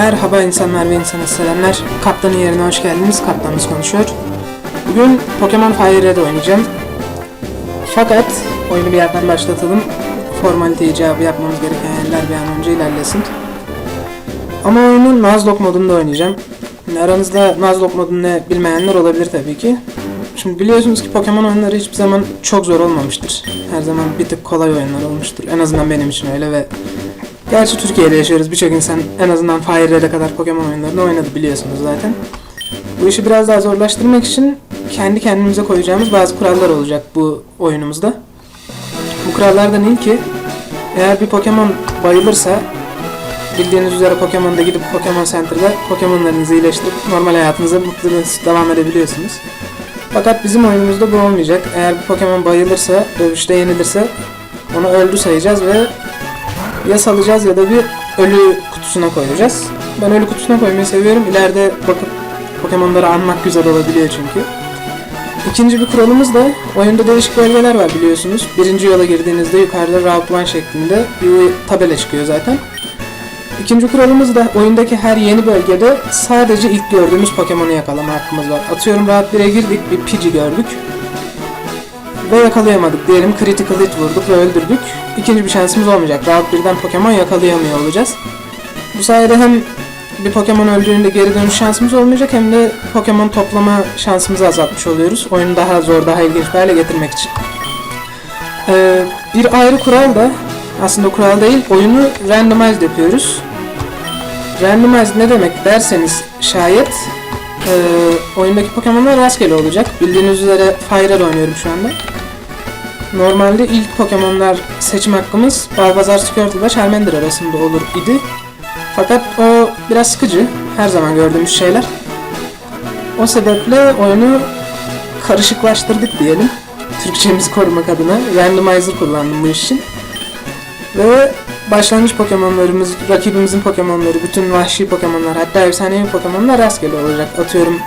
Merhaba insanlar ve insana selamlar. Kaptanın yerine hoş geldiniz. Kaptanımız konuşuyor. Bugün Pokemon Fire Red oynayacağım. Fakat oyunu bir yerden başlatalım. Formalite icabı yapmamız gereken yerler bir an önce ilerlesin. Ama oyunu Nuzlocke modunda oynayacağım. Aranızda Nuzlocke modunu bilmeyenler olabilir tabii ki. Şimdi biliyorsunuz ki Pokemon oyunları hiçbir zaman çok zor olmamıştır. Her zaman bir tık kolay oyunlar olmuştur. En azından benim için öyle ve Gerçi Türkiye'de yaşıyoruz. Birçok insan en azından Fire kadar Pokemon oyunlarını oynadı biliyorsunuz zaten. Bu işi biraz daha zorlaştırmak için kendi kendimize koyacağımız bazı kurallar olacak bu oyunumuzda. Bu kurallardan ilki eğer bir Pokemon bayılırsa bildiğiniz üzere Pokemon'da gidip Pokemon Center'da Pokemon'larınızı iyileştirip normal hayatınıza mutlu devam edebiliyorsunuz. Fakat bizim oyunumuzda bu olmayacak. Eğer bir Pokemon bayılırsa, dövüşte yenilirse onu öldü sayacağız ve ya salacağız ya da bir ölü kutusuna koyacağız. Ben ölü kutusuna koymayı seviyorum. İleride bakıp Pokemon'ları anmak güzel olabiliyor çünkü. İkinci bir kuralımız da oyunda değişik bölgeler var biliyorsunuz. Birinci yola girdiğinizde yukarıda Route 1 şeklinde bir tabela çıkıyor zaten. İkinci kuralımız da oyundaki her yeni bölgede sadece ilk gördüğümüz Pokemon'u yakalama hakkımız var. Atıyorum Route 1'e girdik, bir Pidgey gördük ve yakalayamadık. Diyelim critical hit vurduk ve öldürdük. İkinci bir şansımız olmayacak. Route 1'den Pokemon yakalayamıyor olacağız. Bu sayede hem bir Pokemon öldüğünde geri dönüş şansımız olmayacak hem de Pokemon toplama şansımızı azaltmış oluyoruz. Oyunu daha zor, daha ilginç bir hale getirmek için. Ee, bir ayrı kural da aslında kural değil, oyunu randomized yapıyoruz. Randomized ne demek derseniz şayet e, oyundaki Pokemon'lar rastgele olacak. Bildiğiniz üzere Fire oynuyorum şu anda. Normalde ilk Pokemon'lar seçim hakkımız Balbazar Squirtle ile Charmander arasında olur idi. Fakat o biraz sıkıcı. Her zaman gördüğümüz şeyler. O sebeple oyunu karışıklaştırdık diyelim. Türkçemizi korumak adına randomizer kullandım bu için. Ve başlangıç Pokemon'larımız, rakibimizin Pokemon'ları, bütün vahşi Pokemon'lar, hatta efsanevi Pokemon'lar rastgele olacak. Atıyorum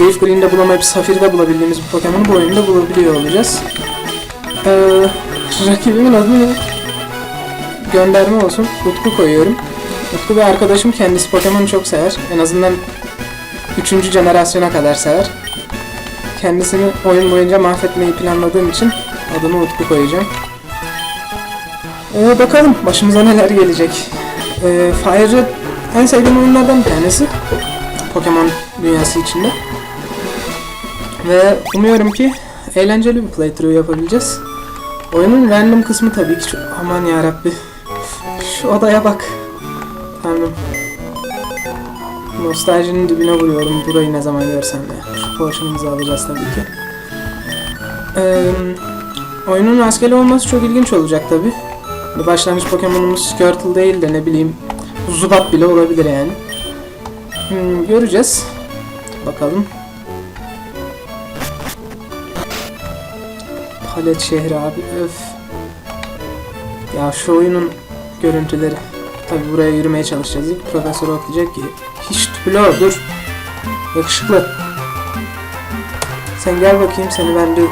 Leaf Green'de bulamayıp Safir'de bulabildiğimiz bir Pokemon'u bu oyunda bulabiliyor olacağız. Ee, rakibimin adını gönderme olsun. Utku koyuyorum. Utku bir arkadaşım kendisi Pokemon'u çok sever. En azından 3. jenerasyona kadar sever. Kendisini oyun boyunca mahvetmeyi planladığım için adını Utku koyacağım. Ee, bakalım başımıza neler gelecek. Ee, Fire Red en sevdiğim oyunlardan bir tanesi. Pokemon dünyası içinde. Ve umuyorum ki eğlenceli bir playthrough yapabileceğiz. Oyunun random kısmı tabii ki çok... Aman yarabbi. Şu odaya bak. Tanrım. Nostaljinin dibine vuruyorum burayı ne zaman görsem de. Şu potion'ımızı alacağız tabii ki. Ee, oyunun rastgele olması çok ilginç olacak tabii. Başlangıç Pokemon'umuz Squirtle değil de ne bileyim Zubat bile olabilir yani. Hmm, göreceğiz. Bakalım. Palet şehri abi öf. Ya şu oyunun görüntüleri. Tabi buraya yürümeye çalışacağız. İlk profesör diyecek ki hiç tüpülü dur. Yakışıklı. Sen gel bakayım seni ben bir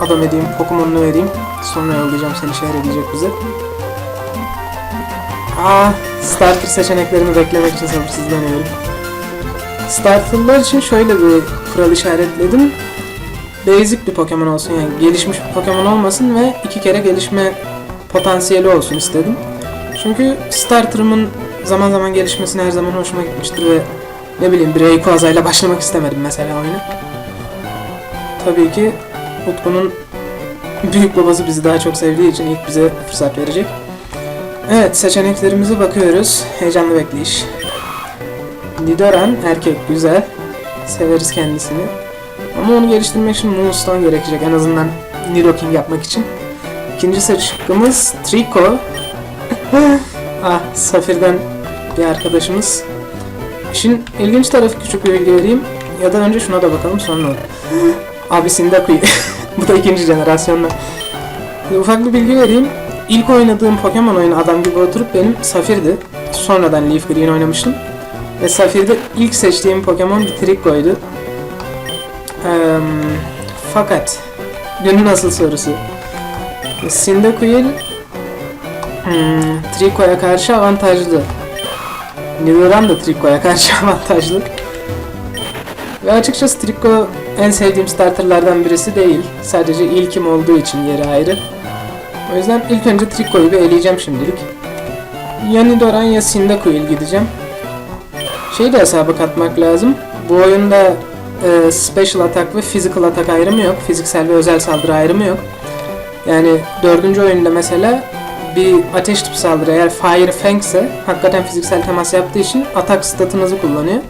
adam edeyim. Pokemon'unu vereyim. Sonra yollayacağım seni şehre diyecek bize. Aa, starter seçeneklerimi beklemek için sabırsızlanıyorum. Starterlar için şöyle bir kural işaretledim. Basic bir Pokemon olsun yani gelişmiş bir Pokemon olmasın ve iki kere gelişme potansiyeli olsun istedim. Çünkü starter'ımın zaman zaman gelişmesine her zaman hoşuma gitmiştir ve ne bileyim bir Rayquaza ile başlamak istemedim mesela oyunu. Tabii ki Utku'nun büyük babası bizi daha çok sevdiği için ilk bize fırsat verecek. Evet seçeneklerimize bakıyoruz. Heyecanlı bekleyiş. Nidoran erkek güzel. Severiz kendisini. Ama onu geliştirmek için Moonstone gerekecek en azından Nidoking yapmak için. İkinci seçkimiz Trico. ah Safir'den bir arkadaşımız. İşin ilginç tarafı küçük bir bilgi vereyim. Ya da önce şuna da bakalım sonra. Abi Cyndaquil. Bu da ikinci jenerasyonda. Ufak bir bilgi vereyim. İlk oynadığım Pokemon oyunu adam gibi oturup benim Safir'di. Sonradan Leaf Green oynamıştım. Ve Safir'de ilk seçtiğim Pokemon bir Trico'ydu. Eee, fakat günün asıl sorusu. Cyndaquil hmm, Trico'ya karşı avantajlı. Nidoran da Trico'ya karşı avantajlı. Ve açıkçası Trico en sevdiğim starterlardan birisi değil. Sadece ilkim olduğu için yeri ayrı. O yüzden ilk önce Trico'yu bir eleyeceğim şimdilik. Ya Nidoran ya Cyndaquil gideceğim. Şeyi de hesaba katmak lazım. Bu oyunda e, Special Attack ve Physical Attack ayrımı yok. Fiziksel ve özel saldırı ayrımı yok. Yani dördüncü oyunda mesela bir ateş tipi saldırı eğer Fire Fang ise hakikaten fiziksel temas yaptığı için atak statınızı kullanıyor.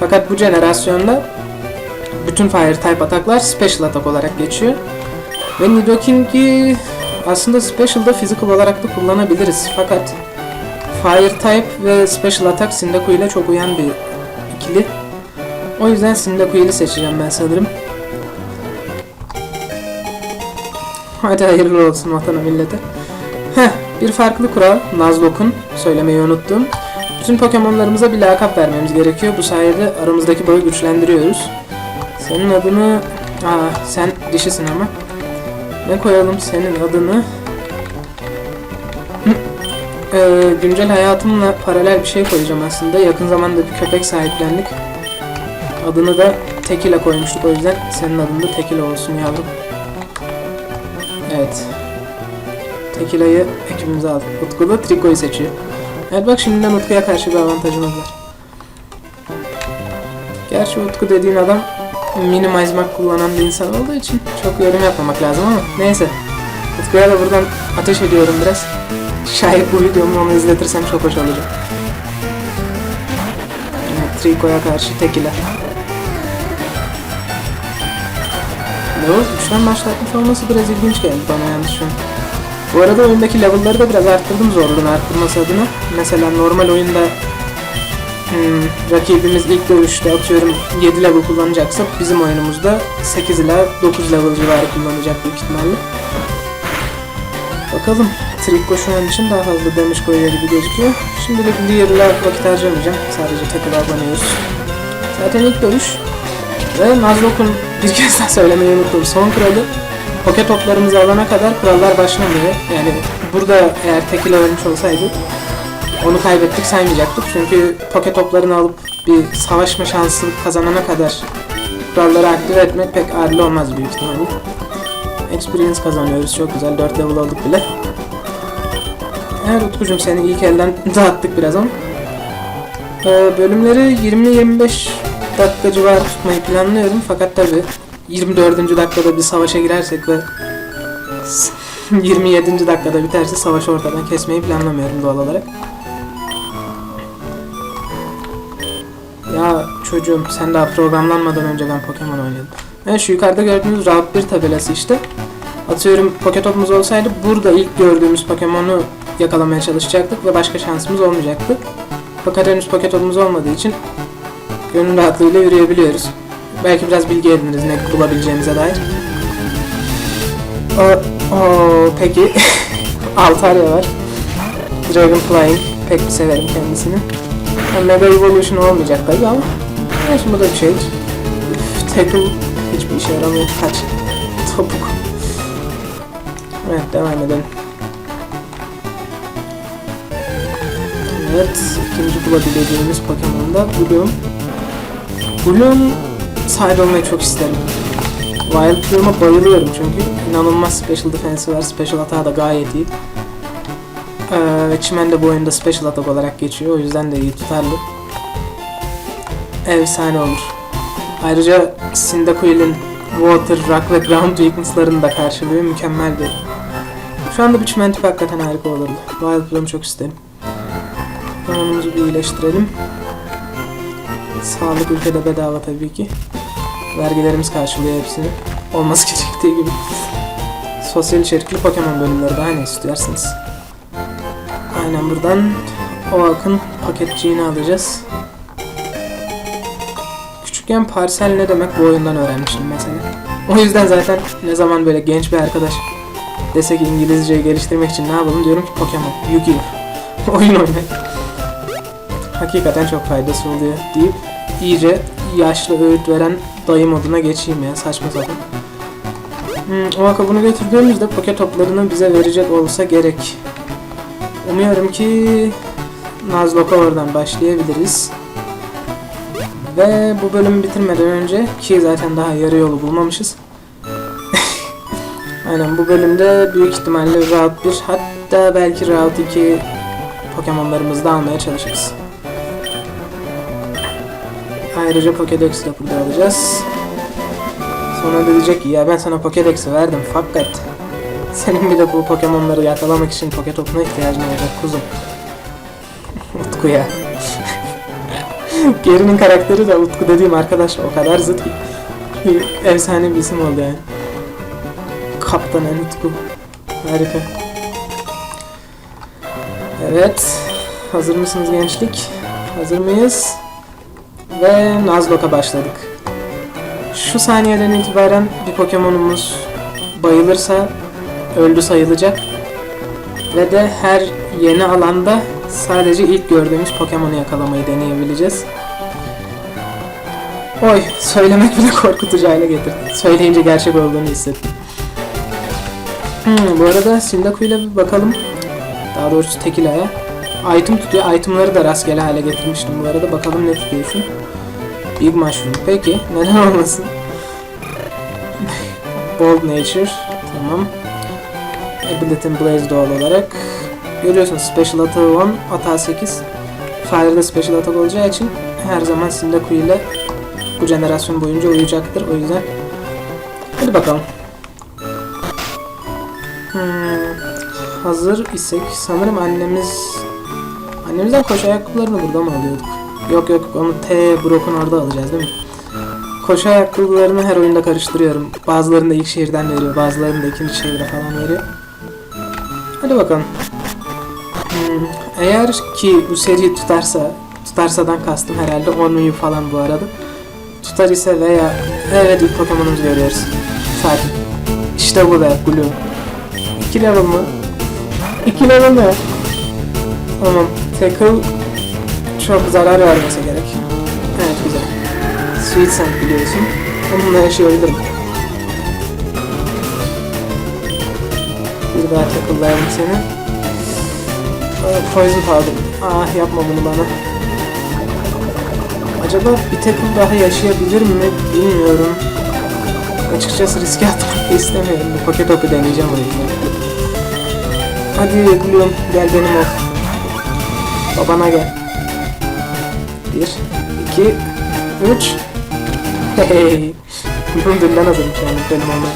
Fakat bu jenerasyonda bütün Fire type ataklar Special Attack olarak geçiyor. Ve Nidoking'i aslında Special'da physical olarak da kullanabiliriz. Fakat Fire type ve Special Attack Cyndaquil ile çok uyan bir ikili. O yüzden Cyndaquil'i seçeceğim ben sanırım. Hadi hayırlı olsun vatana millete. Heh, bir farklı kural Nuzlocke'un söylemeyi unuttum. Bütün Pokemon'larımıza bir lakap vermemiz gerekiyor. Bu sayede aramızdaki bağı güçlendiriyoruz. Senin adını... Aa, sen dişisin ama. Ne koyalım senin adını? Ee, güncel hayatımla paralel bir şey koyacağım aslında. Yakın zamanda bir köpek sahiplendik. Adını da Tekila koymuştuk o yüzden senin adın da Tekila olsun yavrum. Evet. Tekila'yı ekibimize aldık. Utku da Trico'yu seçiyor. Evet bak şimdiden Utku'ya karşı bir avantajımız var. Gerçi Utku dediğin adam minimize map kullanan bir insan olduğu için çok yorum yapmamak lazım ama neyse. Utku'ya da buradan ateş ediyorum biraz. Şayet bu videomu onu izletirsem çok hoş olacak. Evet, Trico'ya karşı Tekila. Level 3'ten başlatmış olması biraz ilginç geldi bana yani şu an. Bu arada oyundaki level'ları da biraz arttırdım zorluğunu arttırması adına. Mesela normal oyunda hmm, rakibimiz ilk dövüşte atıyorum 7 level kullanacaksa bizim oyunumuzda 8 ila 9 level civarı kullanacak büyük ihtimalle. Bakalım. Trico şu an için daha fazla damage koyuyor gibi gözüküyor. Şimdilik Lear'la vakit harcamayacağım. Sadece takılı abanıyoruz. Zaten ilk dövüş ve Nuzlocke'un bir kez daha söylemeyi unuttum. Son kuralı poket toplarımızı alana kadar kurallar başlamıyor. Yani burada eğer tekil ölmüş olsaydı onu kaybettik saymayacaktık. Çünkü poket toplarını alıp bir savaşma şansı kazanana kadar kuralları aktive etmek pek adil olmaz büyük ihtimalle. Experience kazanıyoruz. Çok güzel. 4 level olduk bile. Evet Utkucuğum seni ilk elden dağıttık biraz ama. Ee, bölümleri 20-25 dakika civarı tutmayı planlıyorum. Fakat tabi 24. dakikada bir savaşa girersek ve 27. dakikada biterse savaşı ortadan kesmeyi planlamıyorum doğal olarak. Ya çocuğum sen daha programlanmadan önce ben Pokemon oynadım. Evet şu yukarıda gördüğünüz Route 1 tabelası işte. Atıyorum Poketop'umuz olsaydı burada ilk gördüğümüz Pokemon'u yakalamaya çalışacaktık ve başka şansımız olmayacaktı. Fakat henüz Poketop'umuz olmadığı için gönül rahatlığıyla yürüyebiliyoruz. Belki biraz bilgi ediniriz ne bulabileceğimize dair. O, o peki. Altarya var. Dragonflying. Pek bir severim kendisini. Ha, Mega Evolution olmayacak tabii ama. Neyse bu da bir şey. Tackle hiçbir işe yaramıyor. Kaç. Topuk. Evet devam edelim. Evet, ikinci bulabileceğimiz Pokemon da Bloom. Bloom sahip olmayı çok isterim. Wild Bloom'a bayılıyorum çünkü inanılmaz Special Defense'i var, Special Attack'ı da gayet iyi. Ee, ve Çimen de bu oyunda Special Attack olarak geçiyor, o yüzden de iyi tutarlı. Efsane olur. Ayrıca Cyndaquil'in Water, Rock ve Ground Weakness'larını da karşılıyor, mükemmel bir. Şu anda bu Çimen tipi hakikaten harika olurdu. Wild Bloom çok isterim. Zamanımızı bir iyileştirelim. Sağlık ülkede bedava tabii ki. Vergilerimiz karşılıyor hepsini. Olması gerektiği gibi. Sosyal içerikli Pokemon bölümleri daha ne istiyorsanız. Aynen buradan o akın paketçiğini alacağız. Küçükken parsel ne demek bu oyundan öğrenmiştim mesela. O yüzden zaten ne zaman böyle genç bir arkadaş dese ki İngilizceyi geliştirmek için ne yapalım diyorum ki Pokemon, Yu-Gi-Oh! Oyun oynamak hakikaten çok faydası oluyor deyip iyice yaşlı öğüt veren dayı moduna geçeyim ya saçma sapan. Hmm, o akabını götürdüğümüzde poket toplarını bize verecek olsa gerek. Umuyorum ki Nuzlocke'a oradan başlayabiliriz. Ve bu bölümü bitirmeden önce ki zaten daha yarı yolu bulmamışız. Aynen bu bölümde büyük ihtimalle Route 1 hatta belki Route 2 Pokemon'larımızı da almaya çalışırız. Ayrıca Pokédex'i de burada alacağız. Sonra da diyecek ki ya ben sana Pokédex'i verdim fakat senin bir de bu Pokemon'ları yakalamak için Poketop'una ihtiyacın olacak kuzum. Utku ya. Geri'nin karakteri de Utku dediğim arkadaş o kadar zıt ki. Efsane bir isim oldu yani. Kaptan Utku. Harika. Evet. Hazır mısınız gençlik? Hazır mıyız? Ve Nuzlocke'a başladık. Şu saniyeden itibaren bir Pokemon'umuz bayılırsa öldü sayılacak. Ve de her yeni alanda sadece ilk gördüğümüz Pokemon'u yakalamayı deneyebileceğiz. Oy, söylemek bile korkutucu hale getirdi. Söyleyince gerçek olduğunu hissettim. Hmm, bu arada Sindaku ile bir bakalım. Daha doğrusu Tekila'ya. Item tutuyor. Itemları da rastgele hale getirmiştim bu arada. Bakalım ne tutuyorsun. Big Mushroom. Peki. Neden olmasın? Bold Nature. Tamam. Ability Blaze doğal olarak. Görüyorsunuz Special Attack 10, Attack 8. Fire'da Special Attack olacağı için her zaman Sindaku ile bu jenerasyon boyunca uyuyacaktır. O yüzden hadi bakalım. Hmm, hazır isek sanırım annemiz annemizden koşu ayakkabılarını burada mı alıyorduk? Yok yok onu T Brock'un orada alacağız değil mi? Koşu ayakkabılarını her oyunda karıştırıyorum. Bazılarını da ilk şehirden veriyor, bazılarını da ikinci şehirde falan veriyor. Hadi bakalım. Hmm, eğer ki bu seri tutarsa, tutarsadan kastım herhalde Onmy'u falan bu arada. Tutar ise veya evet ilk Pokemon'umuzu görüyoruz. Fatih. İşte bu be Glue. 2 level mı? 2 level ne? Tamam. Tackle çok zarar vermese gerek. Evet güzel. Sweet Scent biliyorsun. Onunla yaşayabilirim. Bir daha tackle'layalım seni. Aa, Poison Powder. Ah yapma bunu bana. Acaba bir tackle daha yaşayabilir mi bilmiyorum. Açıkçası riske atmak istemiyorum. Bir poket topu deneyeceğim o yüzden. Hadi Gloom gel benim ol. Babana gel. Bir, iki, üç. Hey. Dünden hazırmış yani benim olmam.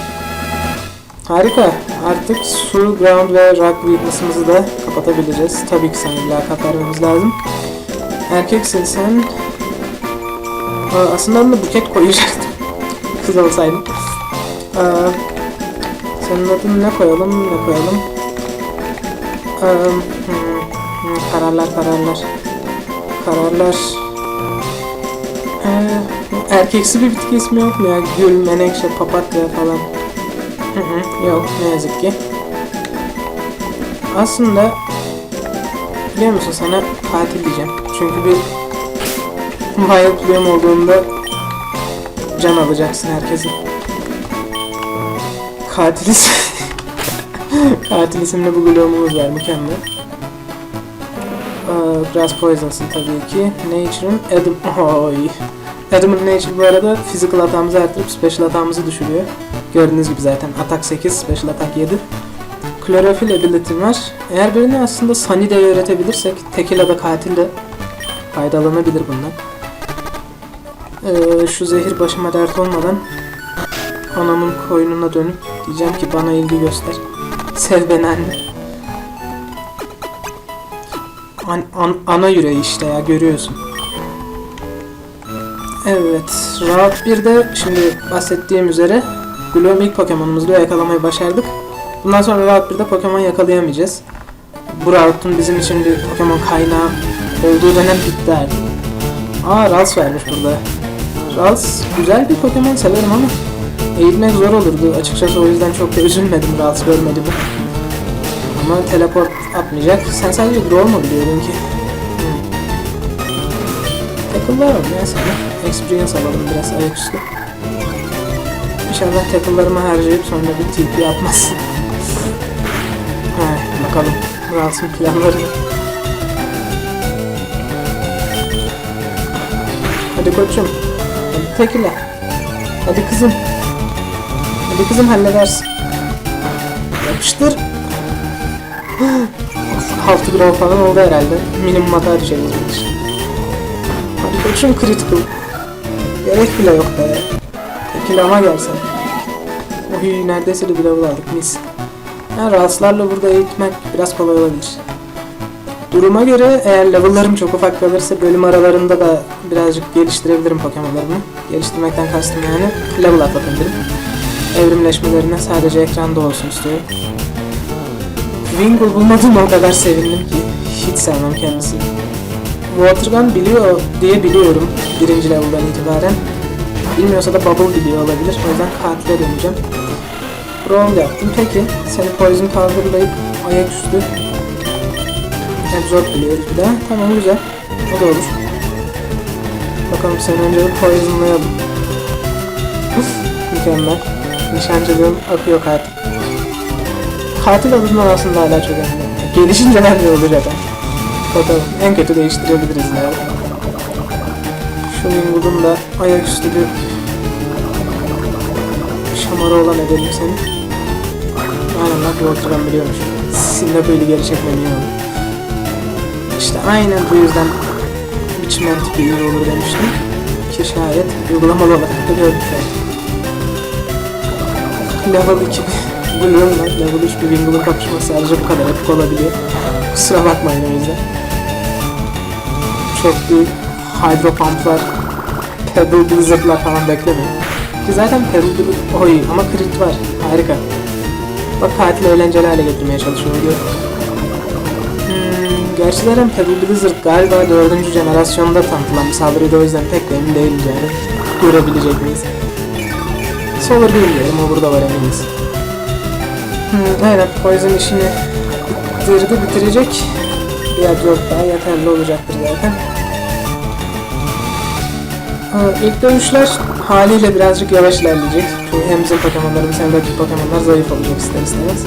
Harika. Artık su, ground ve rock weakness'ımızı da kapatabiliriz. Tabii ki sana lakat vermemiz lazım. Erkeksin sen. Aslında onu buket koyacaktım. Kız olsaydım. Aa, senin adını ne koyalım, ne koyalım? Aa, hmm, hmm, kararlar, kararlar. Kararlar. Ee, erkeksi bir bitki ismi yok mu ya? Gül, menekşe, papatya falan. Hı hı, yok ne yazık ki. Aslında biliyor musun sana katil diyeceğim. Çünkü bir Wild Bloom olduğunda can alacaksın herkesin. Katil isim. Katil isimli bu Gloom'umuz var mükemmel. Aa, biraz Poison'sın tabii ki. Nature'ın Adam... Oy. Adam'ın Nature bu arada physical hatamızı artırıp special hatamızı düşürüyor. Gördüğünüz gibi zaten atak 8, special atak 7. Chlorophyll ability var. Eğer birini aslında Sunny öğretebilirsek Tekila da katil de faydalanabilir bundan. Ee, şu zehir başıma dert olmadan anamın koynuna dönüp diyeceğim ki bana ilgi göster. Sev beni anne. An, an- ana yüreği işte ya görüyorsun. Evet, Route 1'de şimdi bahsettiğim üzere Gloom ilk Pokemon'umuzu yakalamayı başardık. Bundan sonra Route 1'de Pokemon yakalayamayacağız. Bu Route'un bizim için bir Pokemon kaynağı olduğu dönem bitti artık. Aa Rals vermiş burada. Rals güzel bir Pokemon severim ama eğitmek zor olurdu. Açıkçası o yüzden çok da üzülmedim Rals görmedi bu. Ama teleport atmayacak. Sen sadece Grow mu biliyordun ki? Hmm. Tackle'lar neyse. Experience alalım biraz ayaküstü. İnşallah takıllarımı harcayıp sonra bir TP atmaz. He, bakalım. Ralph'ın planları. Hadi koçum. Hadi tekile. Hadi kızım. Hadi kızım halledersin. Yapıştır. Altı gram falan oldu herhalde. Minimum hata harcayacağız. Hadi koçum critical. Gerek bile yok be. Tekilama gelsen. Oy neredeyse de bir level aldık mis. Ha, rahatsızlarla burada eğitmek biraz kolay olabilir. Duruma göre eğer level'larım çok ufak kalırsa bölüm aralarında da birazcık geliştirebilirim Pokemon'larımı. Geliştirmekten kastım yani level atlatabilirim. Evrimleşmelerine sadece ekranda olsun istiyorum. Wingull bulmadığıma o kadar sevindim ki hiç sevmem kendisini. Watergun biliyor diye biliyorum birinci level'dan itibaren. Bilmiyorsa da Bubble biliyor olabilir. O yüzden katile döneceğim. Brawl yaptım. Peki seni Poison Powder'layıp ayaküstü Absorb biliyoruz bir daha. Tamam güzel. O da olur. Bakalım seni önce bir Poison'layalım. Mükemmel. Nişancılığım akıyor katil. Katil adından aslında hala çok önemli. Gelişince bence olacak. Bakalım. En kötü değiştirebiliriz yani. Şu Wingwood'un da ayaküstü bir şamara olan edelim seni. Aynen bu ortadan biliyormuş. Sinne böyle geri çekmem iyi olur. İşte aynen bu yüzden biçimen tipi iyi olur demiştim. Ki şayet uygulamalı olarak da gördük. Level 2 Bloom var. Level 3 bir Wingul'un kapışması sadece bu kadar epik olabiliyor. Kusura bakmayın o yüzden. Çok büyük hydro pumplar, pebble blizzardlar falan beklemeyin. Ki zaten pebble blizzard oy ama crit var. Harika. Bak katili eğlenceli hale getirmeye çalışıyor diyor. Hmm, gerçi zaten Pebble Blizzard galiba 4. jenerasyonda tanıtılan bir saldırıydı o yüzden pek emin değiliz yani. Görebilecek miyiz? Solar bilmiyorum o burada var eminiz. Hmm, aynen Poison işini bitirdi bitirecek. Bir absorb daha yeterli olacaktır zaten. İlk dövüşler haliyle birazcık yavaş ilerleyecek. Çünkü hem bizim Pokemon'larımız hem rakip Pokemon'lar zayıf olacak ister istemez.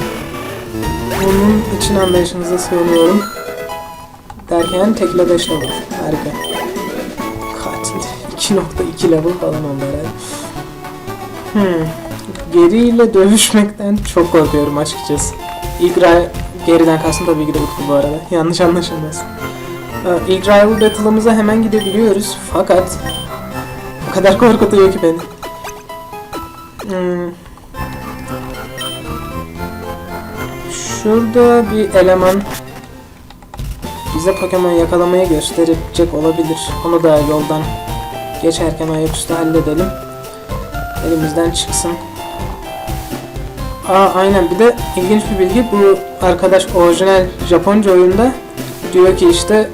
Bunun için anlayışınıza sığınıyorum. Derken tekle 5 level. Harika. Katil. 2.2 level falan herhalde. Hmm. Geriyle dövüşmekten çok korkuyorum açıkçası. İlk geriden kastım tabii ki de Utku bu arada. Yanlış anlaşılmasın. Ee, İlk rival battle'ımıza hemen gidebiliyoruz fakat o kadar korkutuyor ki beni. Hmm. Şurada bir eleman bize Pokemon yakalamayı gösterecek olabilir. Onu da yoldan geçerken ayaküstü halledelim. Elimizden çıksın. Aa aynen bir de ilginç bir bilgi bu arkadaş orijinal Japonca oyunda diyor ki işte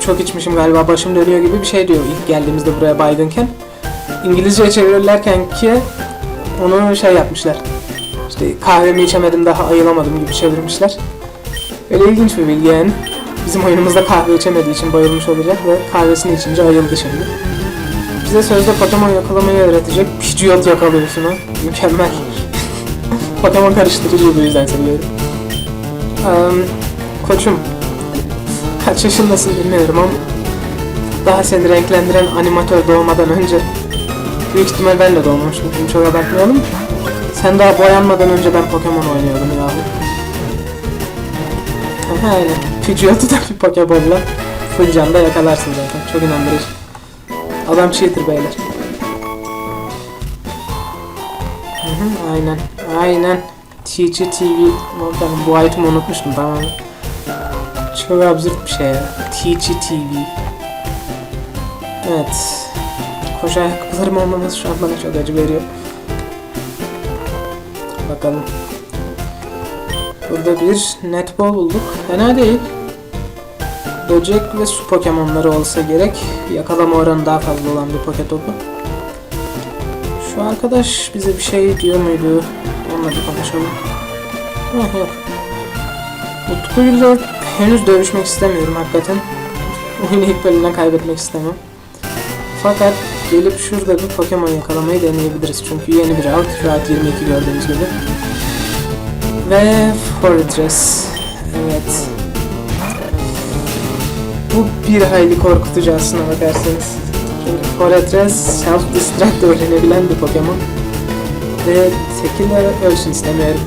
çok içmişim galiba başım dönüyor gibi bir şey diyor ilk geldiğimizde buraya baygınken. İngilizce çevirirlerken ki onu şey yapmışlar. İşte kahvemi içemedim daha ayılamadım gibi çevirmişler. Öyle ilginç bir bilgi yani. Bizim oyunumuzda kahve içemediği için bayılmış olacak ve kahvesini içince ayıldı şimdi. Bize sözde Pokemon yakalamayı öğretecek. Pidgeot yakalıyorsun ha. Mükemmel. Pokemon karıştırıcı bu yüzden seviyorum. Um, koçum. Kaç yaşındasın bilmiyorum ama daha seni renklendiren animatör doğmadan önce büyük ihtimal ben de doğmamıştım. Şimdi çok abartmayalım. Sen daha boyanmadan önce ben Pokemon oynuyordum yahu. Aha aynen. Pidgeot'u da bir Pokeball'la full yakalarsın zaten. Çok inandırıcı. Adam cheater beyler. Hı hı, aynen. Aynen. TG TV. Bakalım bu item'ı unutmuştum tamam. Çok absürt bir şey ya. TG TV. Evet. Koşu ayakkabılarım olmaması şu an bana çok acı veriyor. Bakalım. Burada bir netball bulduk. Fena değil. Böcek ve su Pokemon'ları olsa gerek. Yakalama oranı daha fazla olan bir poket topu. Şu arkadaş bize bir şey diyor muydu? Bir konuşalım. Heh, yok. Utku'yla henüz dövüşmek istemiyorum hakikaten. Oyunu ilk bölümden kaybetmek istemem. Fakat gelip şurada bir Pokemon yakalamayı deneyebiliriz. Çünkü yeni bir route. Route 22 gördüğünüz gibi. Ve Fortress. Evet. Bu bir hayli korkutucu aslına bakarsanız. Fortress Self-Destruct öğrenebilen bir Pokemon. Ve tekil ölsün istemiyorum.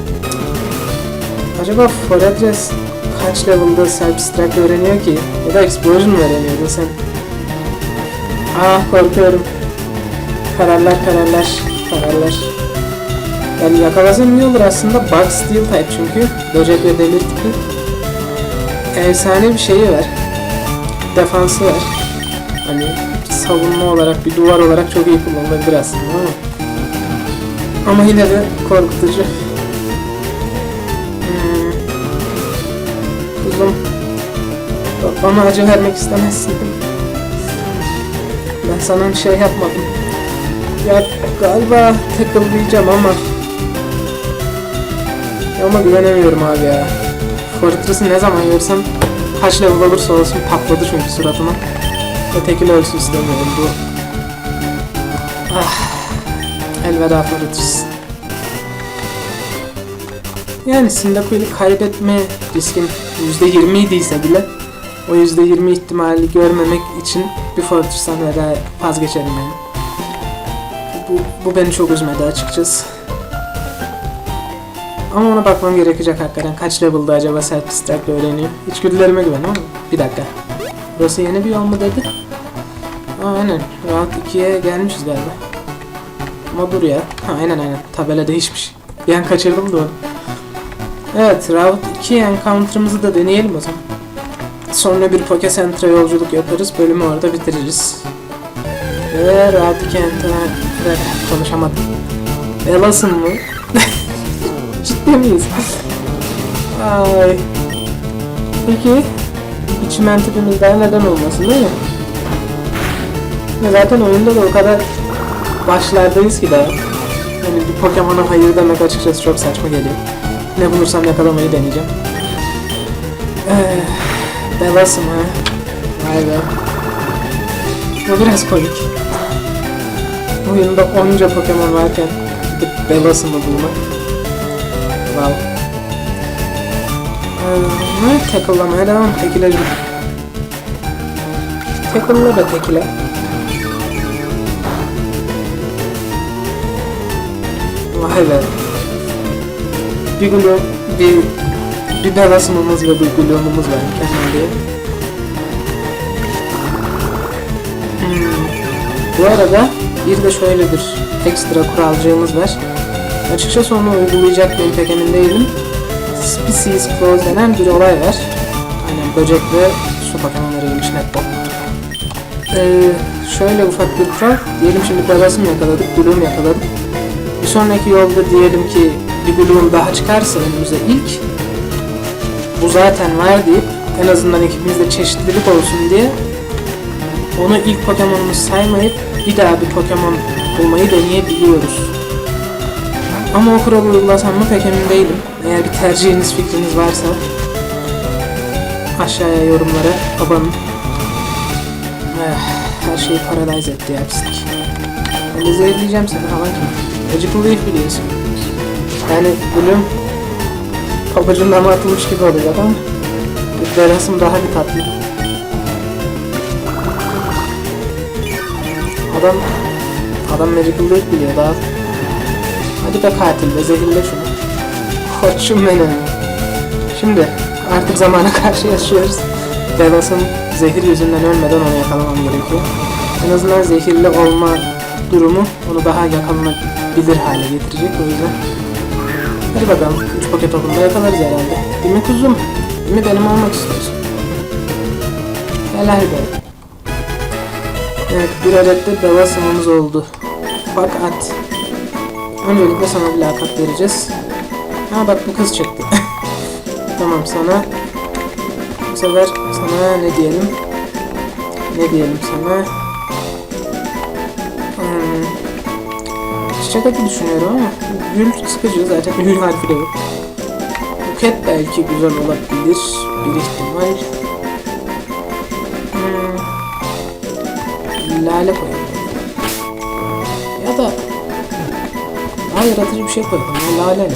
Acaba Fortress kaç level'da Self-Destruct öğreniyor ki? Ya da Explosion mu öğreniyordu sen? Ah korkuyorum. Kararlar kararlar kararlar. Yani yakalasam iyi olur aslında. Bug Steel type çünkü. Böcek ve demir tipi. Efsane bir şeyi var. Defansı var. Hani savunma olarak, bir duvar olarak çok iyi kullanılabilir aslında ama. Ama yine de korkutucu. Hmm. Kuzum. Bana acı vermek istemezsin. Ben sana bir şey yapmadım. Ya galiba takılmayacağım ama ama güvenemiyorum abi ya. Fortress'ı ne zaman görsem kaç level olursa olsun patladı çünkü suratıma. Tekil ölsün istemiyorum bu. Ah. Elveda Fortress. Yani Cyndaquil'i kaybetme riskim %20 idiyse bile o %20 ihtimali görmemek için bir Fortress'tan veda vazgeçerim yani. Bu, bu beni çok üzmedi açıkçası. Ama ona bakmam gerekecek hakikaten. Kaç level'da acaba destruct öğreniyor? İçgüdülerime güven ama bir dakika. Burası yeni bir yol mu dedi? Aa, aynen. Round 2'ye gelmişiz galiba. Ama dur ya. Ha, aynen aynen. Tabela değişmiş. Bir an kaçırdım da onu. Evet, Round 2 encounter'ımızı da deneyelim o zaman. Sonra bir Poke Center'a yolculuk yaparız. Bölümü orada bitiririz. Ve Round 2 encounter... Konuşamadım. Elasın mı? Ciddi miyiz? Ay. Peki, içimen tipimizden neden olmasın değil mi? Ve zaten oyunda da o kadar başlardayız ki daha. Hani bir Pokemon'a hayır demek açıkçası çok saçma geliyor. Ne bulursam yakalamayı deneyeceğim. Ee, Belasım ha. Vay be. Bu biraz komik. Oyunda onca Pokemon varken gidip Belasım'ı bulmak. Wow. Ee, tackle'lamaya devam. Tekile Tackle'la da tekile. Vay be. Bir gulu, bir bir devasımımız ve bir gulumumuz var mükemmel. Hmm. Bu arada bir de şöyle bir ekstra kuralcığımız var. Açıkçası onu uygulayacak mıyım pek emin değilim. Species Clause denen bir olay var. Aynen böcek ve su Pokemon'larıymış netball. Ee, şöyle ufak bir kural. Diyelim şimdi devasım yakaladık, gulum yakaladık. Bir sonraki yolda diyelim ki bir gulum daha çıkarsa önümüze ilk bu zaten var deyip en azından ekibimizde çeşitlilik olsun diye onu ilk Pokemon'umuz saymayıp bir daha bir Pokemon bulmayı deneyebiliyoruz. Ama o kuralı uygulasam mı pek emin değilim. Eğer bir tercihiniz, fikriniz varsa aşağıya yorumlara abanın. Eh, her şeyi paralize etti ya pislik. Ben de zehirleyeceğim seni falan ki. Magical Leaf biliyorsun. Yani gülüm pabucundan mı atılmış gibi oluyor ama belasım daha bir tatlı. Adam adam Magical Leaf biliyor daha. Hadi be katil be zehirle şunu. Koçum benim. Şimdi artık zamana karşı yaşıyoruz. Belasım zehir yüzünden ölmeden onu yakalamam gerekiyor. En azından zehirli olma durumu onu daha yakalanabilir hale getirecek o yüzden. Hadi bakalım 3 paket topunda yakalarız herhalde. Değil mi kuzum? Değil mi benim olmak istiyorsun? Helal be. Evet bir adet de deva sınavımız oldu. Fakat öncelikle sana bir lakat vereceğiz. Ha bak bu kız çıktı. tamam sana bu sefer sana ne diyelim? Ne diyelim sana? Çiçek acı düşünüyorum ama gül sıkıcı zaten gül harfi de yok. Buket belki güzel olabilir bir ihtimal. Hmm. Lale koyalım. Ya da daha yaratıcı bir şey koyalım. Ya lale ne?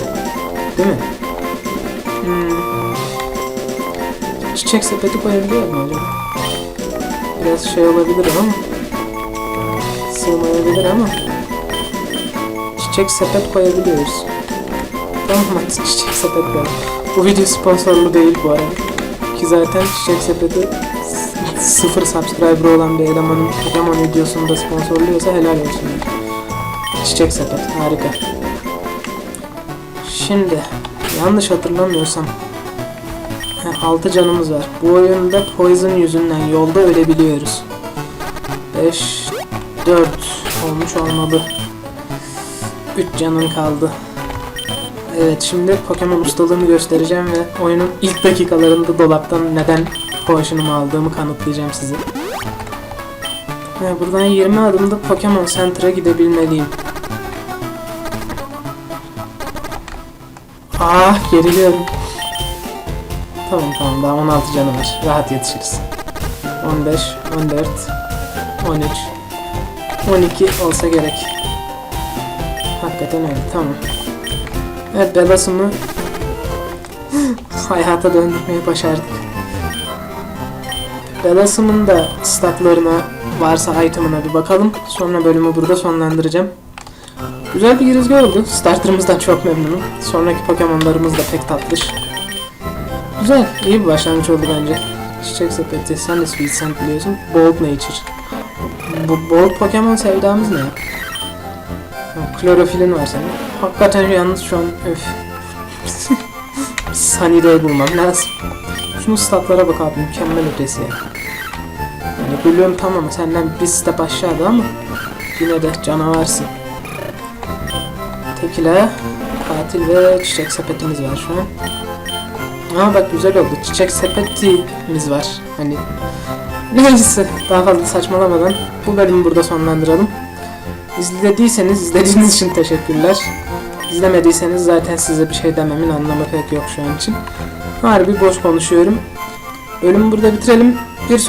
Değil mi? Hmm. Çiçek sepeti koyabiliyor mu acaba? Biraz şey olabilir ama sığmayabilir ama çiçek sepet koyabiliyoruz. Hadi çiçek sepet koy. Bu video sponsorlu değil bu arada. Ki zaten çiçek sepeti sıfır subscriber olan bir elemanın Pokemon videosunda sponsorluyorsa helal olsun. Çiçek sepet harika. Şimdi yanlış hatırlamıyorsam 6 canımız var. Bu oyunda poison yüzünden yolda ölebiliyoruz. 5 4 olmuş olmalı. 3 canım kaldı. Evet şimdi Pokemon ustalığımı göstereceğim ve oyunun ilk dakikalarında dolaptan neden potion'umu aldığımı kanıtlayacağım size. Ha, buradan 20 adımda Pokemon Center'a gidebilmeliyim. Ah geriliyorum. Tamam tamam daha 16 canım var. Rahat yetişiriz. 15, 14, 13, 12 olsa gerek. Hakikaten öyle tamam. Evet Belas'ımı hayata döndürmeyi başardık. Belas'ımın da statlarına varsa item'ına bir bakalım. Sonra bölümü burada sonlandıracağım. Güzel bir girizgah oldu. Starter'ımızdan çok memnunum. Sonraki Pokemon'larımız da pek tatlış. Güzel, iyi bir başlangıç oldu bence. Çiçek sepeti, sen de Sweet Scent biliyorsun. Bold Nature. Bu Bold Pokemon sevdamız ne? Klorofilin var senin. Hakikaten yalnız şu an öf. Day bulmam lazım. Şunu statlara bak abi mükemmel ötesi ya. Yani bölüm tamam senden bir step aşağıda ama yine de canavarsın. Tekila, katil ve çiçek sepetimiz var şu an. Aa bak güzel oldu. Çiçek sepetimiz var. Hani neyse daha fazla saçmalamadan bu bölümü burada sonlandıralım. İzlediyseniz izlediğiniz için teşekkürler. İzlemediyseniz zaten size bir şey dememin anlamı pek yok şu an için. Harbi boş konuşuyorum. Bölümü burada bitirelim. Bir